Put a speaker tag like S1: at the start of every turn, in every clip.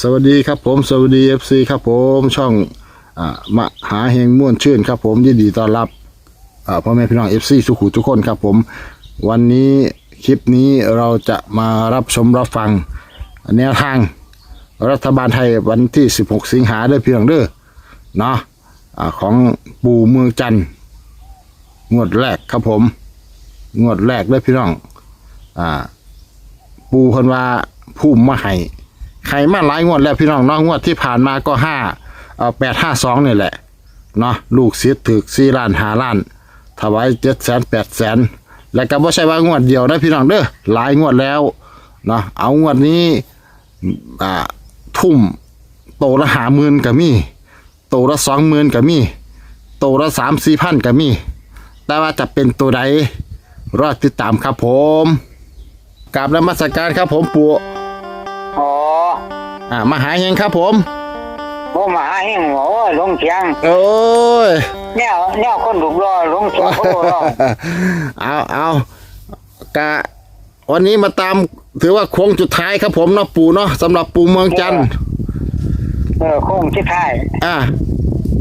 S1: สวัสดีครับผมสวัสดีเอฟซีครับผมช่องอ่ามหาเฮงม่วนชื่นครับผมยินดีต้อนรับพ่อแม่พี่น้องเอฟซีสุขุทุกคนครับผม วันนี้คลิปนี้เราจะมารับชมรับฟัง แนวทางรัฐบาลไทยวันที่ 16 สิงหาเด้อพี่น้องเด้อเนาะอ่าของปู่เมืองจันทร์งวดแรกครับผม งวดแรกเด้อพี่น้องอปูเพิ่นว่าพุ่มมาให้ ใครมาหลายงวดแล้วพี่น้องเนาะงวดที่ผ่านมาก็ห้าเอ่อแปดห้าสองนี่แหละเนาะลูกศิษย์ถึกสี่ล้านห้าล้านถวายเจ็ดแสนแปดแสนแล้วก็บ่ใช่ว่างวดเดียวนะพี่น้องเด้อหลายงวดแล้วเนาะเอางวดนี้อ่าทุ่มโตละหาหมื่นก็มีโตละสองหมื่นก็มีโตละสามสี่พันก็มี แต่ว่าจะเป็นตัวใดรอติดตามครับผมกราบนมัสการครับผมปู่ อ่ามาหาเฮงครับผม
S2: บ่มาหาเฮงโอ้ยลงเสียง
S1: โอ้ย
S2: แนวแนวคนถูกรอลงเสียงคนถูกรอ
S1: เอาเอากะวันนี้มาตามถือว่าโค้งจุดท้ายครับผมเนาะปู่เนาะสำหรับปู่เมืองจันทร์
S2: เออโค้งที่ท้าย
S1: อ่า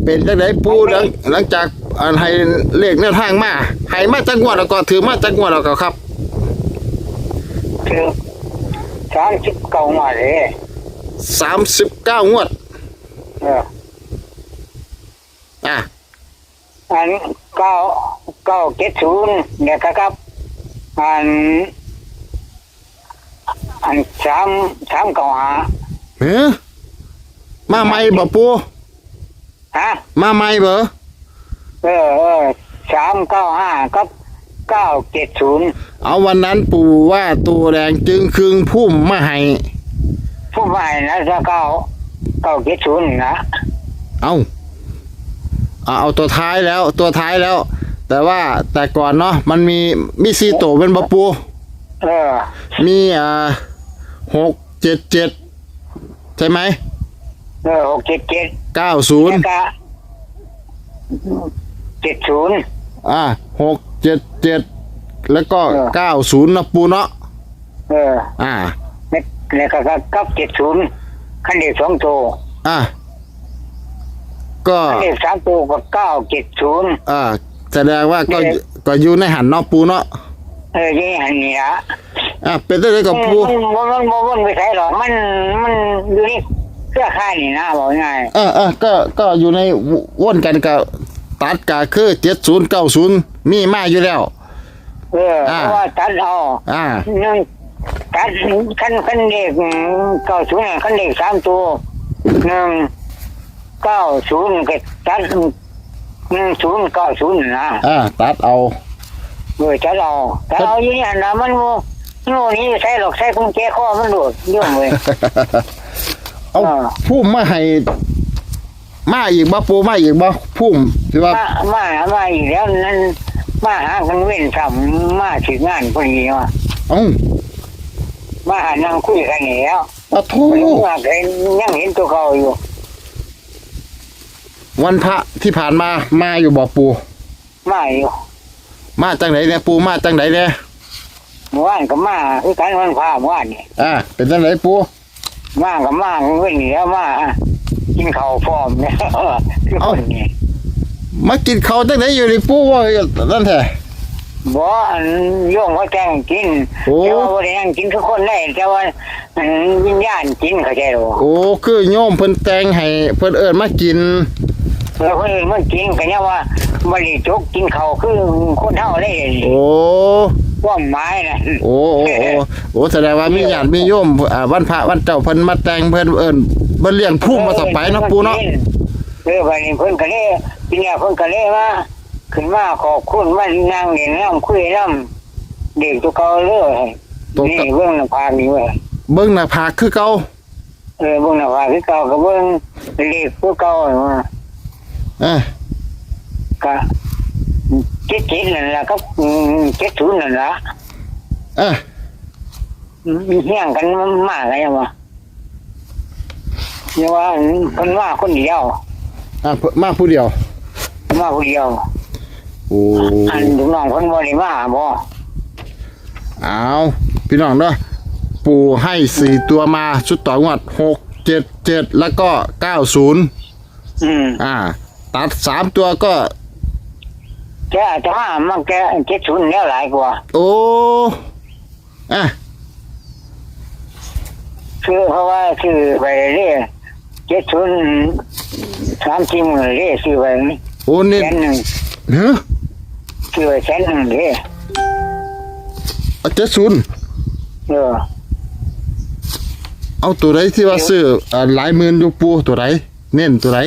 S1: เป็นจังไดปู่หลังหลังจากอันให้เลขแนวทางมาให้มาจักงวดแล้วก็ถือมาจักงวดแล้วก็ครับ
S2: คือสามสิบเก้ามาเลย
S1: สามสิบเก้างวด
S2: เออ
S1: อะ
S2: อันเก้าเก้าเจ็ดศูนย์เนี่ยครับ อัน อันสามสามเก้าหา
S1: เฮ้ยมาใหม่บ่ปู่
S2: ฮะ
S1: มาใหม่บ่
S2: เออเออสามเก้าห้ากับเก้าเจ็ดศูนย์
S1: เอาวันนั้นปู่ว่าตัวแดงจึงครึงพุ่มมาให้
S2: ผู้ใหม่นะจะเก้าเก้าเจ็ดศูนย์นะ
S1: เอาเอาเอาตัวท้ายแล้วตัวท้ายแล้ว แต่ว่าแต่ก่อนเนาะมันมีมีซีโตวเป็นบะปู
S2: เออ
S1: มีอ่าหกเจ็ดเจ็ดใช่ไหม
S2: เออหกเจ็ดเจ็ด
S1: เก้าศูนย์
S2: แล้วก็เจ็ดศูนย์
S1: อ่าหกเจ็ดเจ็ดแล้วก็
S2: เออ
S1: เก้าศูนย์นะปูเนาะ
S2: เออ
S1: อ่า
S2: แล้วแล้วก็กับเจ็ดศูนย์ขั้นเด็กสองตัว
S1: อ่าก็
S2: ขั้นเด็กสามตัวก็เก้าเจ็ดศูนย์
S1: อ่าแสดงว่าก็
S2: เออ
S1: ก็อยู่ในหันเนาะปูเนาะ
S2: เออยี่หันนี่ละ
S1: อ่าเป็นได้เลยกับปู
S2: มันมันมันมันมันไม่ใช่หรอกมันมันอยู่นี่เครือข่ายนี่นะบอกง่าย
S1: เออเออก็ก็อยู่ในวนกันกับตัดกาคือเจ็ดศูนย์เก้าศูนย์มีมาอยู่แล้ว
S2: เออเพ
S1: อ่า
S2: ราะว่าตัดเอา
S1: อ่า
S2: นึ่ง ตัดขั้นขั้นเด็กเก้าศูนย์ขั้นเด็กสามตัวหนึ่งเก้าศูนย์ก็ตัดหนึ่งศูนย์เก้าศูนย์นะ
S1: อ่าตัดเอา
S2: เออจะเราแต่เอาอยู่นี่นะมันโง่โง่นี่ใช่หรอกใช่กุญแจข้อมันโดดเยื่อมเลย
S1: เอา
S2: อ่า
S1: พุ่มมาให้มาอีกบ่ปูมาอีกบ่พุ่มที่ว่า
S2: มามามาอีกแล้วนั่นมาหากันเว้นทำมาถึงงานพอดีว่ะ
S1: เอ้า
S2: มาหานั่งคุยกันนี่แล้ว
S1: ปะโท
S2: มันว่าเห็นยังเห็นตัวเขาอยู่
S1: วันพระที่ผ่านมามาอยู่บ่ปู
S2: มาอยู่
S1: มาจังไหนเนี่ยปูมาจังไหนเนี่ย
S2: เมื่อวานก็มาคือกันวันพาเมื่อวานนี่
S1: อ่าเป็นจังไหนปู
S2: มาก็มาเว้นนี่แล้วมากินข้าวพร้อมเนี่ยคือคนนี้
S1: มากินข้าวจังไหนอยู่นี่ปูว่านั่นแท้
S2: บ่อันโย่งเขาแจ้งกิน
S1: โอ้
S2: แต่ว่าบ่ได้นั่งกินทุกคนได้แต่ว่าอันวิญญาณกินเข้าใจหรอ
S1: โอ้คือโยมเพิ่นแต่งให้เพิ่นเอิ้นมากิน
S2: แล้วคนอื่นมันกินก็เนี่ยว่าบ่ได้จกกินข้าวคือคนเฮาเลย
S1: โอ้
S2: ความหมายน่ะ
S1: โอ้โอ้โอ้โอ้แสดงว่ามีญาติมีโยมอ่าวันพระวันเจ้าเพิ่นมาแต่งเพิ่นเอิ้นเพิ่นเลี้ยงพุ่มมาสบไปเนาะปูเนาะ
S2: เออบัดนี้เพิ่นก็เลยปีนี้เพิ่นก็เลยว่า ขึ้นมาขอบคุณมานั่งเล่นน้ำคุยน้ำเด็กตัวเก่าเลยนี่เบิ่งหน้าผากนี่เว้ย
S1: เบิ่งหน้าผากคือเก่า
S2: เออเบิ่งหน้าผากคือเก่าก็เบิ่งเลขตัวเก่าว่า
S1: เอ้อ
S2: ก็เจ็ดเจ็ดนั่นล่ะก็เจ็ดศูนย์นั่นล่ะ
S1: เอ้อ
S2: เฮี้ยงกันมากเลยว่าเนี่ยว่าเพิ่นว่าคนเดียว
S1: อะเพิ่นมาผู้เดียว
S2: มาคนเดียว
S1: โอ้
S2: อันลูกน้องเพิ่นบ่ได้มาบ่
S1: เอาพี่น้องเนาะปู่ให้สี่ตัวมาชุดต่องวดหกเจ็ดเจ็ดแล้วก็เก้าศูนย์
S2: อืม
S1: อ่า ตัดสามตัวก็
S2: แกอาจจะมามันแกเจ็ดศูนย์แล้วหลายกว่า
S1: โอ้อะ
S2: คือเพราะว่าซื้อไปเรื่อยเจ็ดศูนย์สามสี่หมื่นเรื่อยซื้อไป
S1: โอ้นี่
S2: แสนหนึ่ง
S1: เฮ้ย
S2: ซื้อไปแสนหนึ่งเรื่อย
S1: เจ็ดศูนย์
S2: เออ
S1: เอาตัวไหนที่ว่าซื้ออ่าหลายหมื่นอยู่ปูตัวไหนเน้นตัวไหน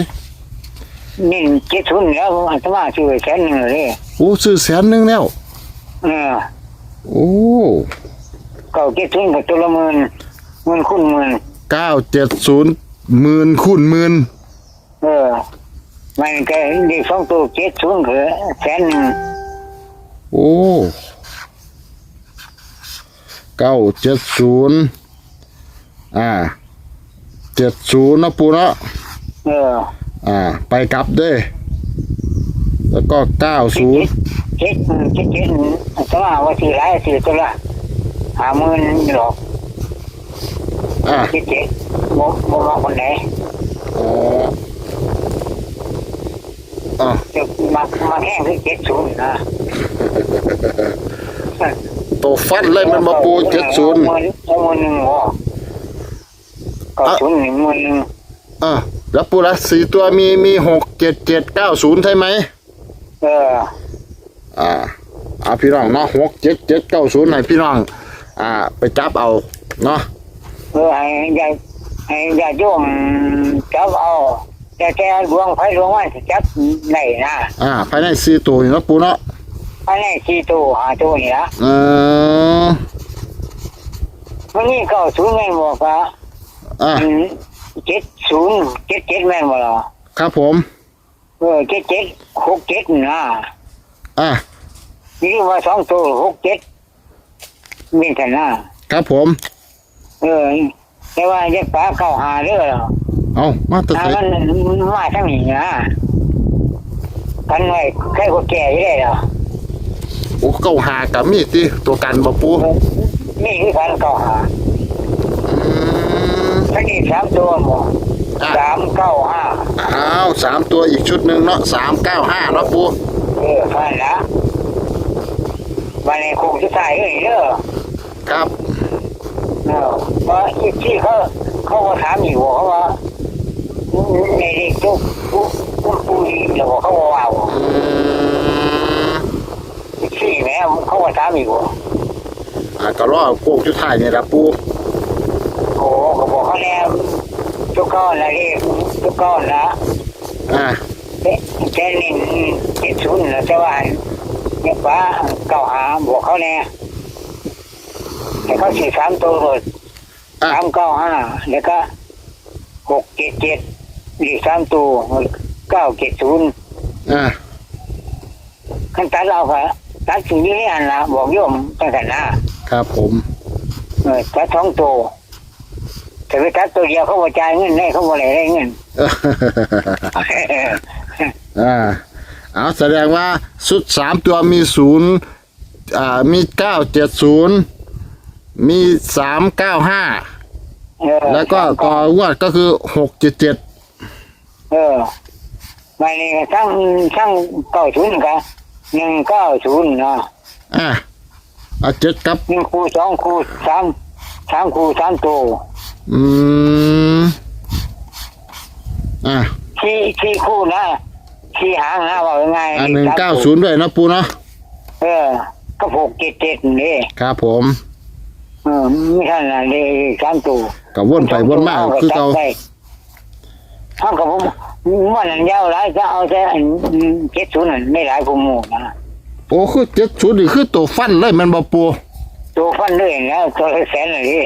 S2: นี่เจ็ดศูนย์แล้วอาตมาซื้อไปแสนหนึ่งเรื่อย
S1: โอ้ซื้อแสนหนึ่งแล้ว
S2: เออ
S1: โอ้
S2: เก่าเจ็ดศูนย์กับตัวละหมื่นหมื่นคุณหมื่น
S1: เก้าเจ็ดศูนย์หมื่นคูณหมื่น
S2: เออมันก็ดีสองตัวเจ็ดศูนย์คือแสนหนึ่ง
S1: โอ้เก้าเจ็ดศูนย์อ่าเจ็ดศูนย์นะปูเนาะ
S2: เออ
S1: อ่า ไปกลับเด้ แล้วก็เก้าศูนย์
S2: เจ็ดเจ็ดเจ็ดอาตมาว่าสี่หลายสี่ตัวละหาหมื่นหรอก
S1: อ่า
S2: เจ็ดเจ็ดโมโมว่าคนไหน
S1: อ๋ออ่า
S2: จะมามาแข่งที่เจ็ดศูนย์นะ
S1: ตัวฟันเลยมันมาปูเจ็ดศูนย์
S2: เอาหมื่นเอาหมื่นหนึ่งวะก็ศูนย์หนึ่งหมื่นหนึ่ง
S1: อ่าแล้วปูละสี่ตัวมีมีหกเจ็ดเจ็ดเก้าศูนย์ใช่ไหม
S2: เออ
S1: อ่าเอาพี่น้องเนาะหกเจ็ดเจ็ดเก้าศูนย์ให้พี่น้อง อ่า ไปจับเอาเนาะ
S2: เออให้ยายให้ยายโยมจับเอาแต่แต่ดวงไฟดวงวันจะจับไหนนะ
S1: อ่าภายในสี่ตัวนี่เนาะปูเนาะ
S2: อันนี้สี่ตัวหาตัวนี่ละ
S1: เออ
S2: วันนี้เก้าศูนย์แม่นบอกว่า
S1: อ่า
S2: เจ็ดศูนย์เจ็ดเจ็ดแม่นบ่ล่ะ
S1: ครับผม
S2: เออเจ็ดเจ็ดหกเจ็ดนะ
S1: อ่า
S2: นี่ว่าสองตัวหกเจ็ดมีแต่นะครับ
S1: ผม
S2: เออแต่ว่าจะปลาเข้าหาเด้อ
S1: เอามาตัด
S2: ถ้า
S1: ใส่
S2: มันมาทั้งนี้นะกันไว้ใครก็แก่อยู่ได้หรอ
S1: โอ้เก้าหากับมีดที่ตัวกันบ่ปู
S2: นี่คือการเข้าหา
S1: อืม
S2: ทั้งนี้สามตัวหมด
S1: อะ
S2: สามเก้าห้า
S1: อ้าวสามตัวอีกชุดหนึ่งเนาะสามเก้าห้าเนาะปู
S2: เออฟันละวันนี้คงจะใส่เลยเด้อ
S1: ครับ
S2: เออเพราะที่เขาเขาก็ถามอยู่เขาว่าในเด็กทุกผู้ผู้ผู้ดีเดี๋ยวเขาว่าว้าว
S1: อืม
S2: สี่แม่ เขาก็ถามอยู่
S1: อ่าก็รอโค้งชุดท้ายนี่ละปู
S2: โอ้ก็บอกเขาแล้วทุกก้อนละเรียกทุกก้อนละ
S1: อ่า
S2: เอ๊ะแค่นี้เจ็ดศูนย์นะแต่ว่าเนี่ยป้าเก้าหาบอกเขาแน่แต่เขาสี่สามตัวเลย
S1: อะ
S2: สามเก้าห้าแล้วก็หกเจ็ดเจ็ดอีกสามตัวเก้าเจ็ดศูนย์
S1: อ่า
S2: ขั้นตัดเราค่ะ ตัดสิ่งนี้อันละบอกโยมตั้งแต่หนะครับ
S1: ผม
S2: เออตัดสองตัวแต่ไปตัดตัวเดียวเขาบอกจ่ายเงินได้เขาบอกอะไรได้เงิน
S1: อ่าเอาแสดงว่าชุดสามตัวมีศูนย์อ่ามีเก้าเจ็ดศูนย์มีสามเก้าห้า
S2: เออ
S1: แล้วก็ต่องวดก็คือหกเจ็ดเจ็ด
S2: เออมาเนี่ทั้งทั้งเก้าศูนย์กัน หนึ่งเก้าศูนย์นะ
S1: อ่าเอาเจ็ดกับ
S2: หนึ่งคูสองคูสามสามคูสามตัว
S1: อืม อ่า
S2: ที่ที่คู่นะที่หางนะว่าง่ายๆ
S1: อันหนึ่งเก้าศูนย์ด้วยนะปูเนาะ
S2: เออ ก็หกเจ็ดเจ็ดนี่
S1: ครับผม
S2: เออไม่ใช่นะเลยสามตัว
S1: กับวนไปวนมาคือเขา
S2: เท่ากับผมมันอันยาวหลายจะเอาแต่อันเจ็ดศูนย์นั่นไม่หลายผมหมู่นะ
S1: โอ้คือเจ็ดศูนย์นี่คือตัวฟันเลยแมันบ่ปู
S2: ตัวฟันด้วยแล้วตัวละแสนเลยดิ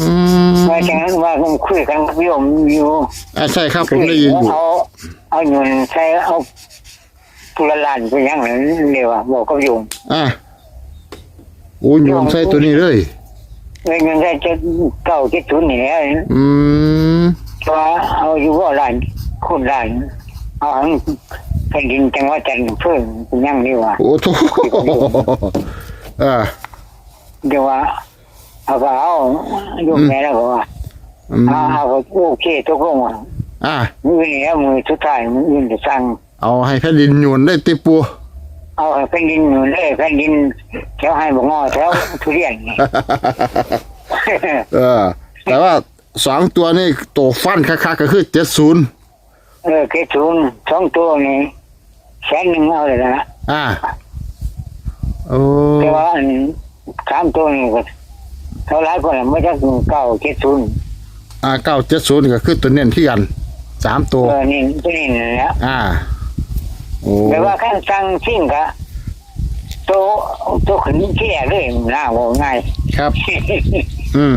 S1: อืม
S2: ว่าจังนั้นว่าผมคุยกันกับโยมอยู่
S1: อ่าใช่ครับผมได้ยินอยู่
S2: เอาเอาเงินใช้เอาปุระลานไปยังนั้นเดียวอะบอกกับโยม
S1: อ่าโอ้ยโยมใส่ตัวนี้เลย
S2: เงินได้จะเก้าเจ็ดศูนย์นี่แหละ
S1: อืม
S2: ว่าเอาอยู่ว่าร้านคุณร้านเอาหังแผ่นดินจังหวัดจันทร์เพิ่งเป็นยังนี่ว่า
S1: โอ้โถอ่า
S2: เดี๋ยวว่าเอาก็เอาอยู่แม่แล้วก็ว่า
S1: อืม
S2: อ่าเอาโอเคตกลงว่า
S1: อ่า
S2: มือนี้มือสุดท้ายมืออื่นจะสั่ง
S1: เอาให้แผ่นดินหยุนได้ติปู
S2: เอาให้แผ่นดินอยู่เลยแผ่นดินแถวให้บงอแถวทุเรียนนี่
S1: เออแต่ว่า สองตัวนี่ตัวฟันคักๆก็คือเจ็ดศูนย์
S2: เออเกศูนย์สองตัวนี่แสนหนึ่งเอาเลยนะ
S1: อ่าโอ้
S2: แต่ว่าอันสามตัวนี่ก็เท่าไรคนละไม่ใช่เก้าเกศูนย์
S1: อ่าเก้าเจ็ดศูนย์ก็คือตัวเน้นที่กันสามตัว
S2: เออนี่ตัวนี้นั่นแหละ
S1: อ่าโอ้
S2: แต่ว่าขั้นสั่งสิ่งก็ตัวตัวขึ้นที่แรกเลยน่าว่าง่าย
S1: ครับ อืม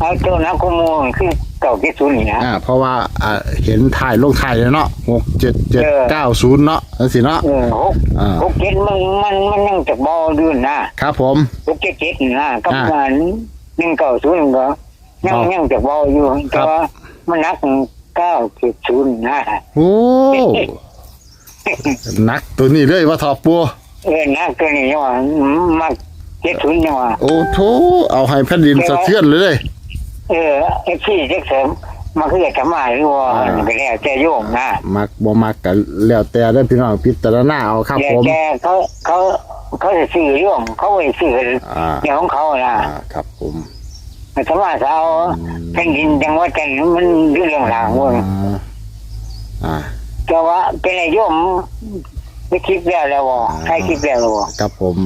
S2: เอาตัวนักขโมยคือเก่าที่สุดนี่นะ
S1: อ่าเพราะว่าอ่าเห็นถ่ายลงถ่ายเลยเนาะหกเจ็ดเจ็ด
S2: เออ
S1: เก้าศูนย์เนาะนั่นสิเนาะ
S2: เออหก
S1: อ่า
S2: หกเจ็ดมันมันมันยังจะบอดูนะครับ
S1: ผม
S2: หกเจ็ดเจ็ดนี่นะกับ
S1: อ่า
S2: งานหนึ่งเก่าศูนย์ก็ยัง
S1: อ๋อ
S2: ยังจะบออยู่
S1: ครั
S2: แต่
S1: บ
S2: ว่ามันนักเก้าเจ็ดศูนย์นะ
S1: โอ้นักตัวนี้เลยว่าทอปัว
S2: เออนักตัวนี้ยังว่ามักเจ็ดศูนย์ยังว่า
S1: โอ้โถเอาให้แผ่นดินสะเทือนเลย
S2: เออ เอฟซีเจ็ดเสริมมันคือจะมาหรือว่า
S1: อ่า
S2: ก็แล้วแต่โยมนะ
S1: มักบ่มักกันแล้วแต่ได้อพี่น้องพิจารณาเอาครับ
S2: แต่
S1: ผม
S2: แต่เขาเขาเขาจะซื้อโยมเขาไปซื้อ
S1: อ่า
S2: อย่างของเขานะ
S1: อ่าครับผม
S2: แต่ถ้าว่าเอาแผ่นดินจังหวัดจันทร์มันเรื่องหลังเว่า
S1: อ่าอ่า
S2: แต่ว่าเป็นไอ้โยมไม่คิดแล้วแล้วบ่ใครคิดแล้วแล้วบ่
S1: ครับผม